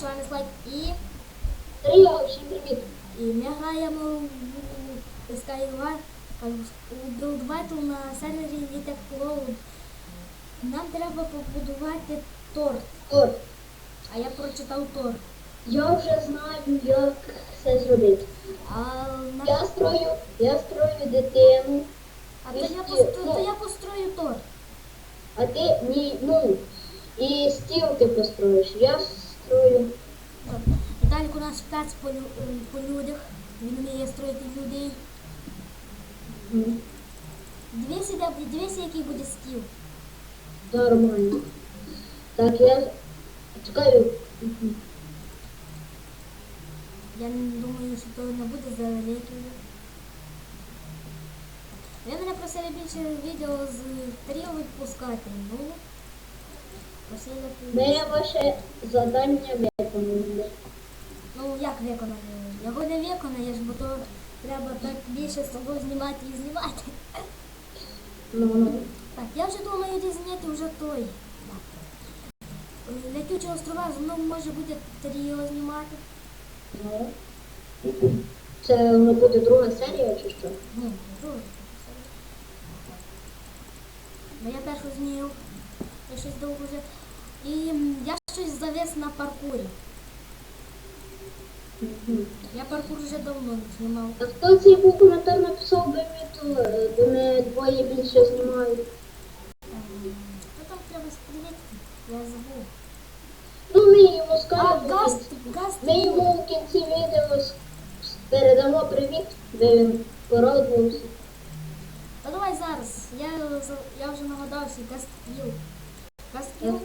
з вами Слайд і, Тріо, всім привіт. і ми граємо в Skyward у Build Battle на сервері Litech Cloud. Нам треба побудувати торт. От, А я прочитав торт. я вже знаю, як це зробити. А, на... Я строю, я строю дитину, а то, я Вісті- построю, то я построю торт. а ти ні, ну, і стіл ти построїш. Я строю. Віталік у нас спец по, по людях. Він вміє строїти людей. Дивися, дивися, який буде стіл. Нормально. Так, я чекаю. Я не думаю, що то не буде за великий. Ви мене просили більше відео з тріо відпускати. Ну, Ми ваше завдання виконали. Ну як виконати? Його не виконаєш, бо то треба так більше з тобою знімати і знімати. Ну, ну. Так, я вже думаю, де зняти вже той. Летючі острова знову може бути тріо знімати. Ну. Це воно буде друга серія чи що? Ні, друге. Бо я першу зняв. Я щось довго вже. І я щось завис на паркурі. Я паркур вже давно не знімав. А хто цей був коментар написав, би ми то, бо ми двоє більше знімають. Ем, Хто там треба стріляти? Я забув. Ну, ми йому скажемо. кінці. газ. Ми йому в кінці відео передамо привіт, де він порадувався. Та давай зараз. Я, я вже нагадався, Касткіл. Касткіл.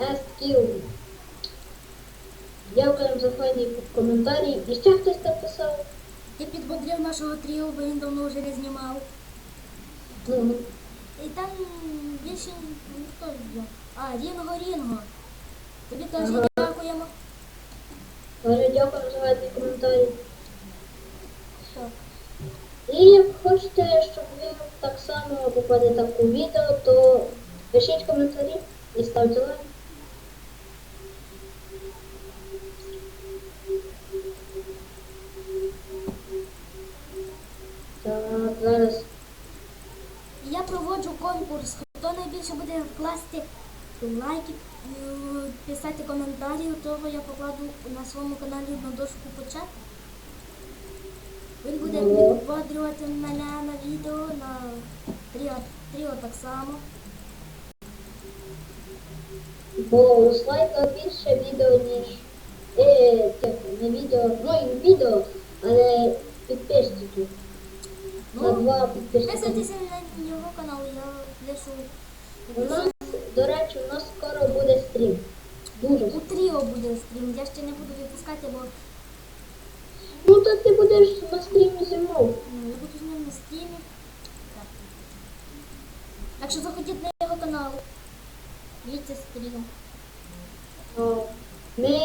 Ескіл. Дякуємо за файний коментарі. І ще хтось там писав. Ти підбодрив нашого тріо, бо він давно вже не знімав. Ну, І там більше ніхто є. А, Рінго Рінго. Тобі теж Ага. дякуємо. Дуже дякуємо за файний коментарі. Що? І як хочете, щоб ви так само попали таку відео, то пишіть коментарі і ставте лайк. Так, зараз. Я проводжу конкурс. Хто найбільше буде класти лайки, писати коментарі, того я покладу на своєму каналі на дошку почат. Він буде Ну. мене на відео, на тріо, тріо так само. Бо у слайка більше відео, ніж е, не відео, ну і відео, але підписчиків. На Ну, два. Підписуйтеся на його канал, я лишу. У нас, до речі, у нас скоро буде стрім. Дуже. У тріо буде стрім. Я ще не буду випускати, бо Ну то ти будеш на стрімі зі мною. ну, я буду з ним на стрімі. Так. так що заходіть на його канал. Дивіться стрім. А, Ми,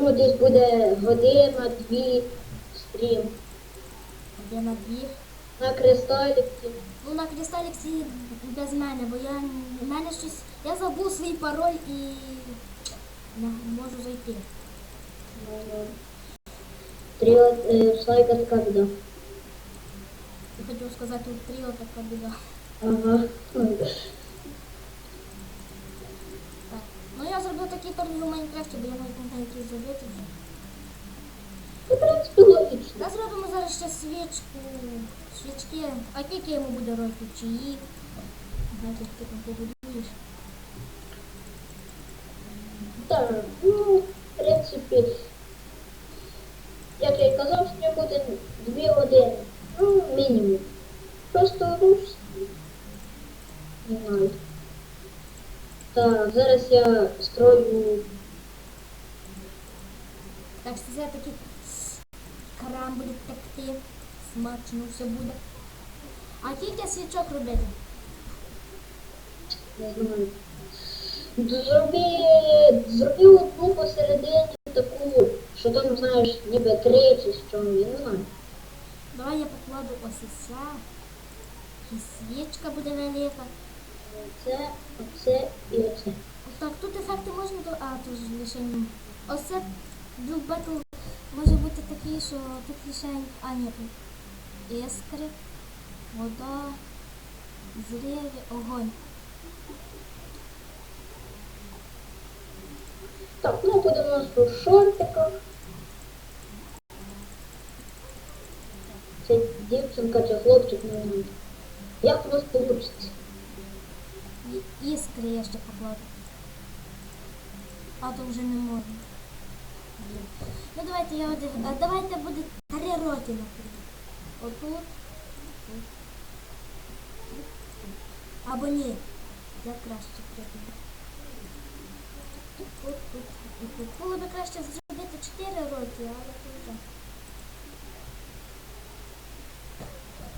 ну, десь буде година, дві стрім. Де на дві. На кристаліці. Ну на кристаліксі без мене, бо я в мене щось. Я забув свій пароль і не можу зайти. Тріо, е, слайка така біда. Я хотів сказати тріо така біда. Ага. я зробив такий торт в Майнкрафті, бо я навіть не знаю, який зробити вже. Ну, в принципі, логічно. Та зробимо зараз ще свічку, свічки. А тільки йому буде років чи їх. Знаєте, як ти там побудуєш. Так, ну, в принципі, як я й казав, що буде дві години. Ну, мінімум. Просто руш. Не знаю. Так, зараз я строю. Так що це такі крам буде текти. Смачно все буде. А тільки свічок робити. Не знаю. Зроби, зроби одну посередині таку, що там, знаєш, ніби три чи що, я не знаю. Давай я покладу ось і. І свічка буде велика. Оце, оце і оце. Так, тут ефекти можна до. А, тут ж лише м, Оце Duke Battle може бути такий, що тут лише. А, ні, тут іскри, вода, зрєві, огонь. Так, ну буде у нас у шортиках. Це дівчинка чи хлопчик, не знаю. Як у нас вийде? Іскри я ще покладу. А то вже не можна. Ну давайте я один. А давайте буде три роки, наприклад. Отут. тут, тут, Або ні. Я краще придумаю. Тут, тут, тут, тут, тут. Було б краще зробити 4 роки, але вже.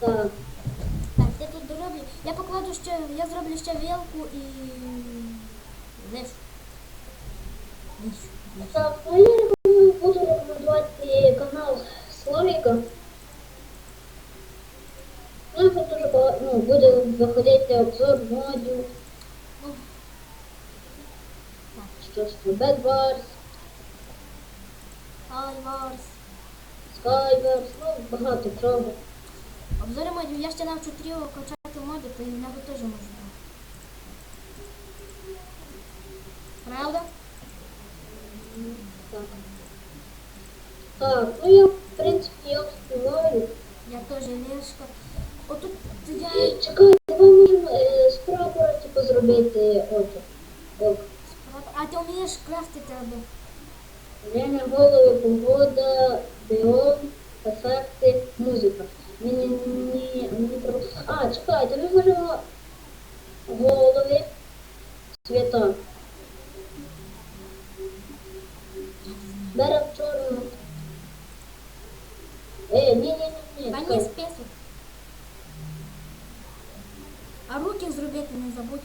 Так. Я тут дороблю. Я покладу ще, я зроблю ще вілку і лишу. Так, ну я буду рекомендувати канал Славіка. Ну, тут дуже багато, ну, буде виходити обзор модів, Ну, що ж це, Bad Wars, Альварс. Skywars, ну, багато чого. Обзори модів. Я ще навчу тріо качати моди, то і в нього теж можна. Правда? Так. Так, ну я, в принципі, я вспіваю. Я теж лешка. Отут я Чекайте, давай можемо е, справу, типу, зробити ото. Ок. А ти вмієш крафтити або? Время голови, погода, біом, ефекти, музика. Мені, мені, мені треба... А, чекайте, ми можемо голови, цвіта. Беремо чорну. Е, ні, ні, ні, ні. Та ні, А руки зробити не забудь.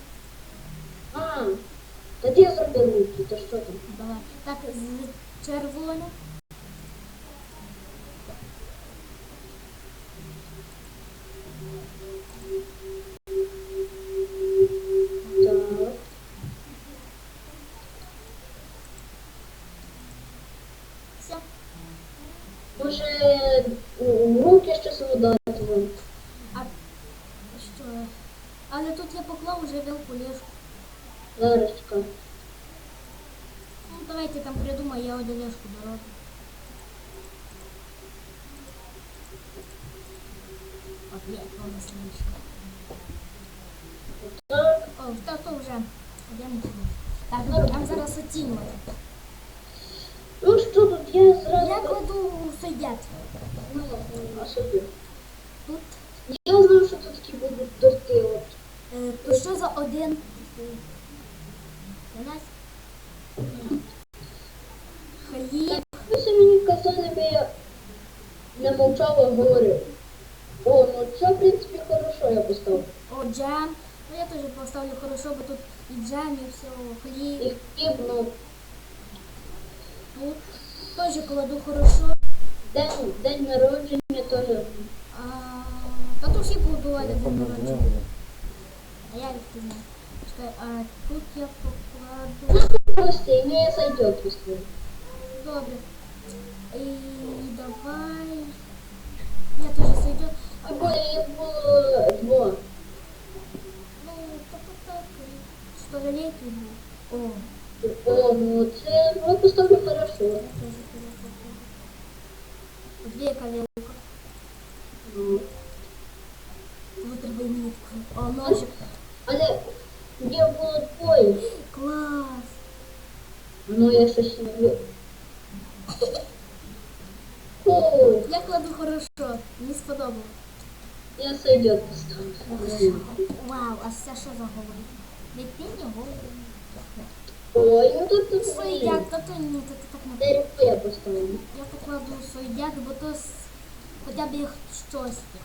А, тоді я зробив руки, то що там? Давай. Так, з червоним. Але тут я поклав вже вилку лешку. Зараз чекай. Ну, давайте там придумай, я один лешку дороблю. От є, повністю лешка. Так. О, та то вже. Один кіло. Так, добре, там зараз оцінювати. Ну що тут, я зразу... Я кладу суддят. Ну, а собі. Тут. Я знаю, що один? У нас хліб. Ви самі мені казали, би я не мовчав, а говорив. О, ну це, в принципі, хорошо я поставив. О, джем. Ну я теж поставлю хорошо, бо тут і джем, і все, хліб. І хліб, ну, Тут теж кладу хорошо. день, день народження теж. А, та тут всі будували день народження. А я їх не знаю. Чекай, а тут я покладу. Прости, не сойдет просто. Добре. І давай. Я теж сойду. Або їх було два. Ну, так, так, так. Столетний був. О, О, ну це, ну, я поставлю хорошо. я теж перепутала. Дві кавелка. Ну. Витребуй нитку. О, ножик. Але є було двоє. Клас. Ну, я щось не люблю. О, Я кладу хорошо. Мені сподобалось. я сойдет поставлю. Вау, а це що за голови? Відпіння голови. Ой, ну тут тут Сойдяк, та то ні, то ти так не Дерево я поставлю. Я покладу сойдяк, бо то с- хоча б їх.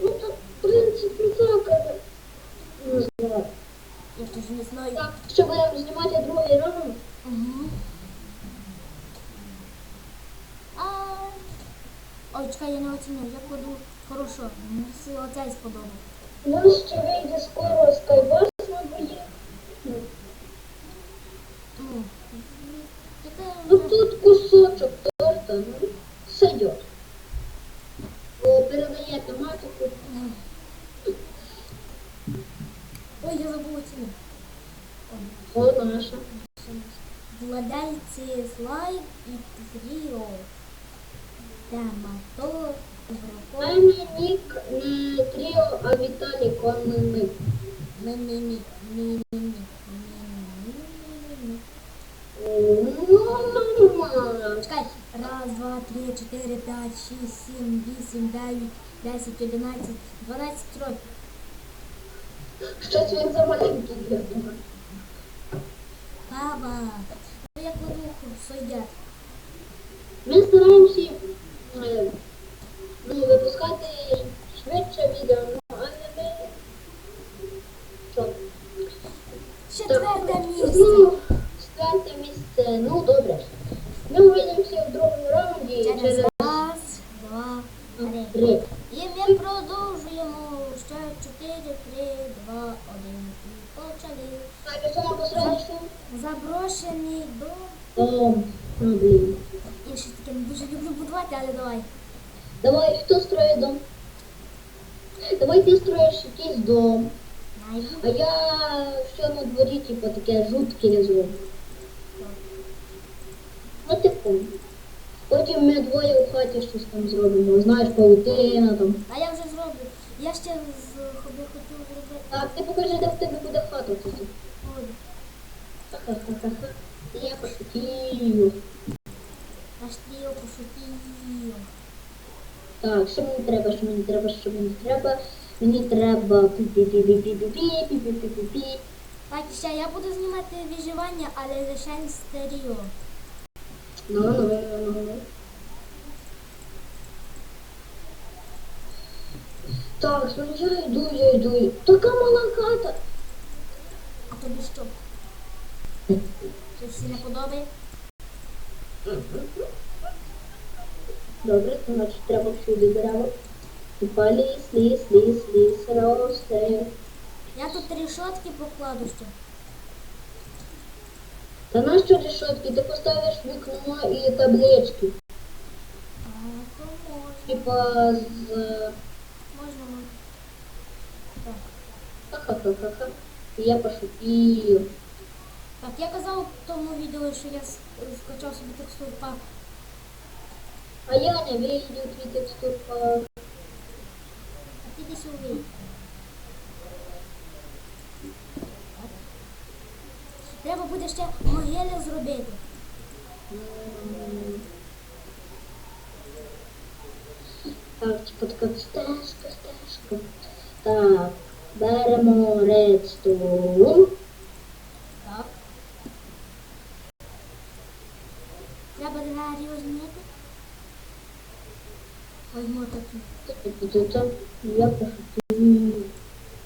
Ну тут, в принципі, так. Не знаю. Я теж не знаю. Так, що будемо знімати другий раунд? Угу. А... Ой, чекай, я не оцінив, я кладу хорошо. Мені оцей сподобав. У нас ще вийде скоро скайбас на бої. Ну, Ну, ну, сойдет. Бо передає тематику. Ой, я забула ціну. О, наша. Владельці слайд і Тріо. Темато. А мій нік не Тріо, а Конник. Мі-мі-мі. Мі-мі-мі. Мі-мі-мі. Ну, нормально. Чекай. Раз, два, три, чотири, п'ять, шість, сім, вісім, дев'ять, десять, одинадцять, дванадцять років. Щось він за маленький для. Баба. Сойдять. Ми стараємося е, ну, випускати швидше відео, ну, але ми... Що? Четверте місце. Ну, четверте місце. Ну, добре. Ми увидимося в другому раунді Через через раз, два, три. І ми продовжуємо ще 4, 3, 2, 1. І почали. Так, якщо дом. то, ну, блін. Я щось таке не дуже люблю будувати, але давай. Давай, хто строїть дом? Давай ти строїш якийсь дом, а я що на дворі, типу, таке жутке зроблю. Ну, типу. Потім ми двоє у хаті щось там зробимо. Знаєш, паутина там. А я вже зроблю. Я ще з хобі хотів зробити. Так, ти покажи, де в тебе буде хата. Ой, Ха-ха-ха-ха. Я пошутів. наш тріо пошутів. Так, що мені треба, що мені треба, що мені треба? Мені треба пі-пі-пі-пі-пі-пі-пі-пі-пі-пі. Так, ще я буду знімати виживання, але лише в стерео. Ну, ну, ну, ну, ну. Так, ну я йду, я йду. Така мала хата. А тобі що? Щось не подобає? Добре, то значить треба всюди дерева. Типа ліс, ліс, ліс, ліс, росте. Я тут рішотки покладу ще. Та нащо решетки? Ти поставиш вікно і таблички. Типа з... Можна, можна. Так. Ха-ха-ха-ха-ха. Я пошутив. Так, я казав в тому відео, що я скачав собі текстур пак. А я не вийду твій текстур пак. А ти десь увій. Треба буде ще могилю зробити. Так, типа така стежка, стежка. Так, беремо редстоун. Інституту є пошуки.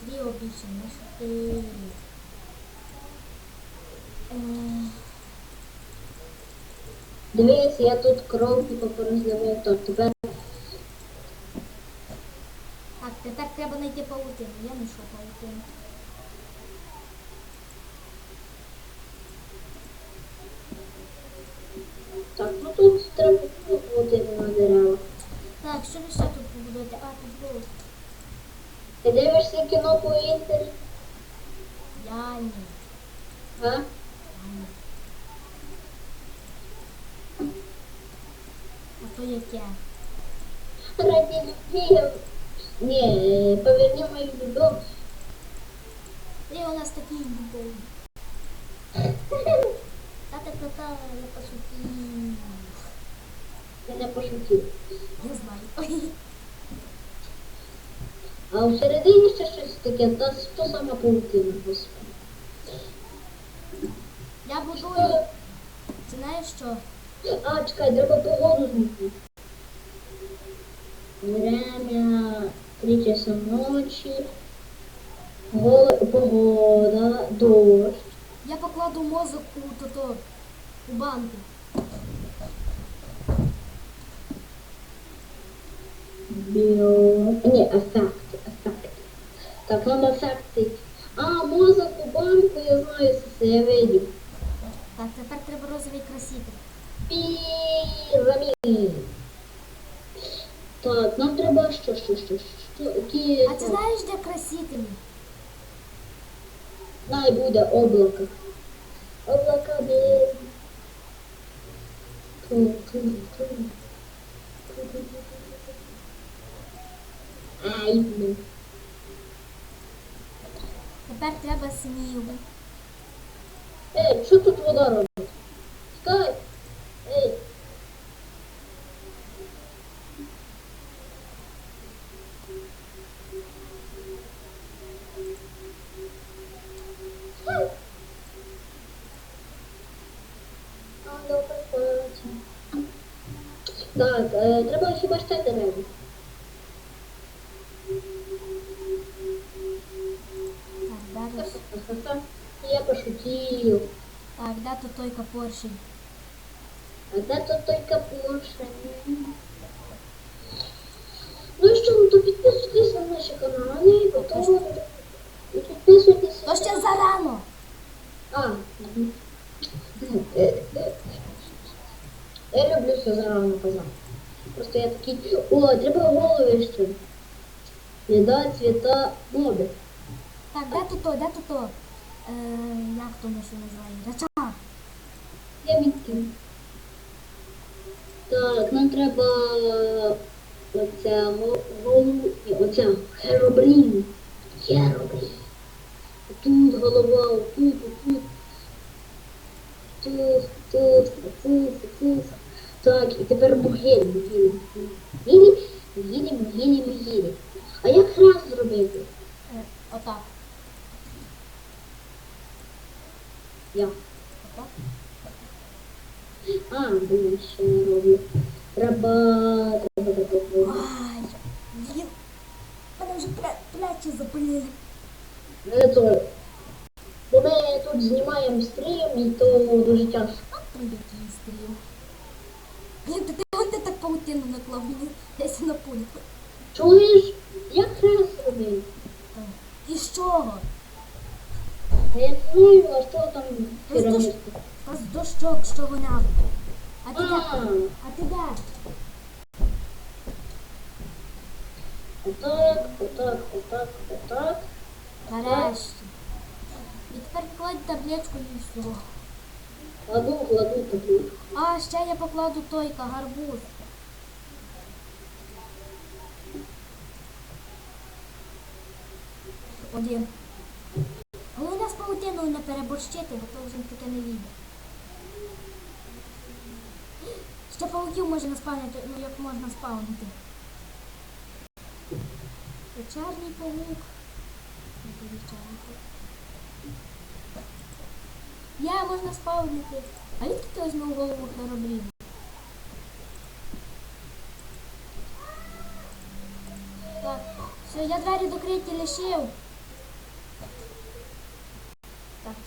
Дві обіця на шути. Дивіться, я тут кров і попорозливаю то тепер. Так, тепер треба знайти паутину. Я знайшов паутину. Тут? А, тут було. Ти дивишся кіно по інтері? Я ні. А? А то яке? Ради любви. Не, поверни мою любовь. Ти у нас такий любовний. Тата кота, я пошутив. Я не пошутив. Я знаю. А всередині ще щось таке, та що сама паутина, господи. Я будую. Ти знаєш що? А, чекай, треба погоду знайти. Время, три часа ночі, Гол- погода, дощ. Я покладу мозок у тото, у банку. Біо... Ні, ефекти, ефекти. Так, нам ефекти. А, мозок у банку, я знаю, це я видів. Так, тепер треба розовий краситель. Пірамід. Так, нам треба що, що, що, що, які... А ти знаєш, де красителі? Най буде облако. Облака ту, ту. Ай, блін. Тепер треба снігу. Ей, що тут вода робить? Скай! Ей! Скай! А, добре, потім. Так, е, треба хіба ще дерева. Так, де тут? А де тут той капушин? Ну і що, ну то підписуйтесь на наші канали, і потім підписуйтесь. То ще зарано. А, я люблю все зарано казати. Просто я такий, о, треба голови ще. Цвіта, цвіта, моби. Так, де тут то, де тут то? Е, як то ми ще називає? Я відкину. Так, нам треба оця голову, і оця херобрін. Херобрін. Тут голова, тут, тут. Тут, тут, тут, тут. Так, і тепер могилі, могилі. Могилі, могилі, могилі, могилі. А як хрест зробити? Е, отак. Я. Отак. А, блін, що я роблю. Треба, треба, треба, треба. Ай, блін. Мене вже пля- плечі запалили. Мене теж. Бо ми тут знімаємо стрім, і то дуже тяжко. А привіт, їй стрім. Блін, ти, ти, от ти так паутину наклав мені десь на пульт. Чуєш, як робити? Так. І з чого? А я не знаю, а що там Та з, дощ... пірамідка? Та з дощок, з чого. А ти де? А, А ти де? отак, отак, отак, отак. Нарешті. І тепер кладь табличку і все. Кладу, кладу таку. А, ще я покладу той гарбуз. Один. Головне з паутиною не переборщити, бо то вже таке не вийде. Ще пауків може наспавнити, ну як можна спавнити. Вечірній паук. Я можна спавнити. А відки ти візьму голову херобрів? Так, все, я двері докриті лишив.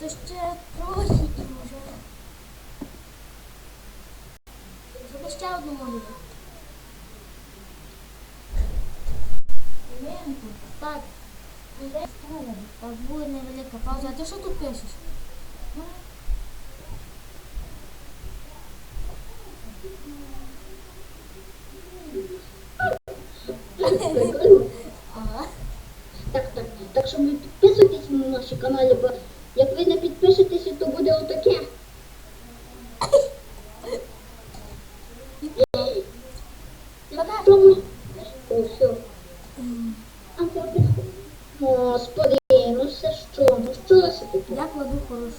То ще трохи і вже. Зроби ще одну молитву. Так. Так, буде невелика пауза. А ти що тут пишеш? Прикольно. Ага. Так, так, так що ви підписуйтесь на наші канали, бо як ви не підпишетеся, то буде отаке. Тому... О, все. А це підходить. Господи, ну це що? Ну що це таке? Я кладу хорошо.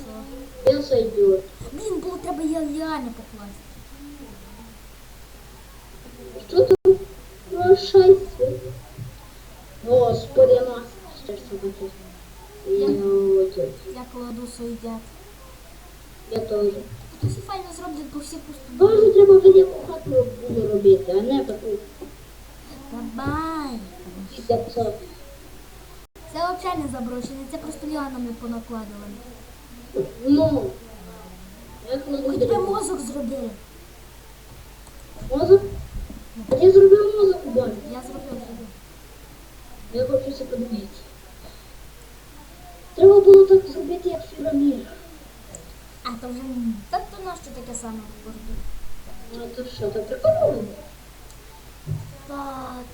Я сойдет. Блін, було треба я реально покласти. Що там? Ну, шайся. Господи, нас. Що ж це? Я, Я кладу свій дяд. я теж. Всі файно зроблять, бо всі пусто. Боже, треба велику хату було робити, а не таку Бабай. Це взагалі не заброшене, це просто ліанами понакладували. Ну, Ой, тебе мозок зробили. Мозок? А я зробив мозок у. Я зробив. Я хочу це подивитися. Треба було так зробити, як піраміда. А то вже ні. Та то нащо таке саме говорити? Ну то що, то прикольно? Так.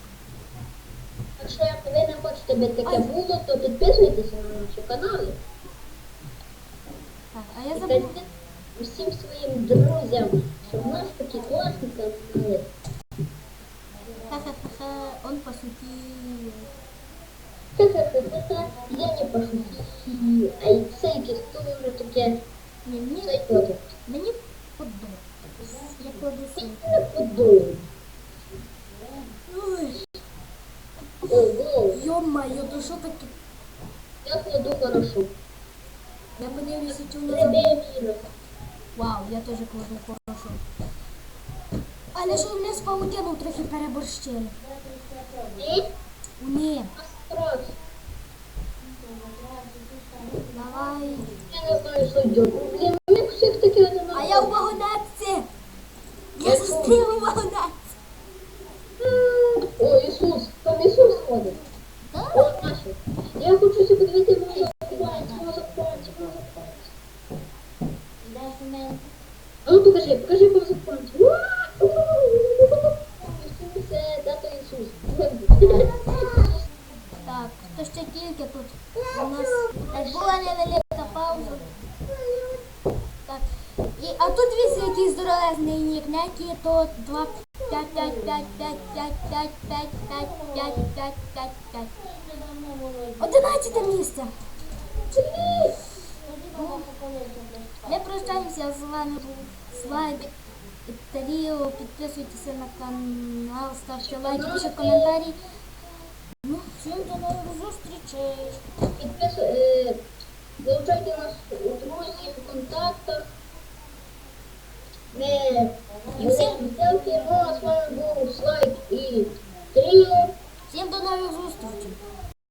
Якщо як ви не хочете, аби таке було, то підписуйтесь на наші канали. Так, а я забула. усім своїм друзям, що в нас такі класні канали. Ха-ха-ха, он пошутил. Ха-ха-ха-ха, я не пошутив. А і це якесь дуже таке Ні, мені, зайдоте. мені подобається. Я кладу свій. Не подобається. Йо-моє, то що таке? я кладу хорошо. Я подивлюся, чи у нас... Вау, я теж кладу хорошо. Але що в нас з паутину трохи переборщили. І Ні, настрой. давай. Я не знаю, що йде. Блін, у них всіх такі одинакові. А я в вагонетці. Я зустрів у вагонетці. О, Ісус, там Ісус ходить. Так? О, бачу. Я хочу сюди подивити А тут вісі якийсь здоровезний нік, які то 2, 5, 5, 5, 5, 5, 5, 5, 5, 5, 5, 5, 5. Одинадцяте місце. Ми прощаємося з вами Слайд Таріо. Підписуйтеся на канал, ставте лайки, пишіть коментарі. Ну, всім до нових зустрічей. Підписуй, е, Долучайте нас у друзі, в контактах. Ми всем ссылки, ну а с вами был Слайд и Тріо. Всем до новых зустрічей.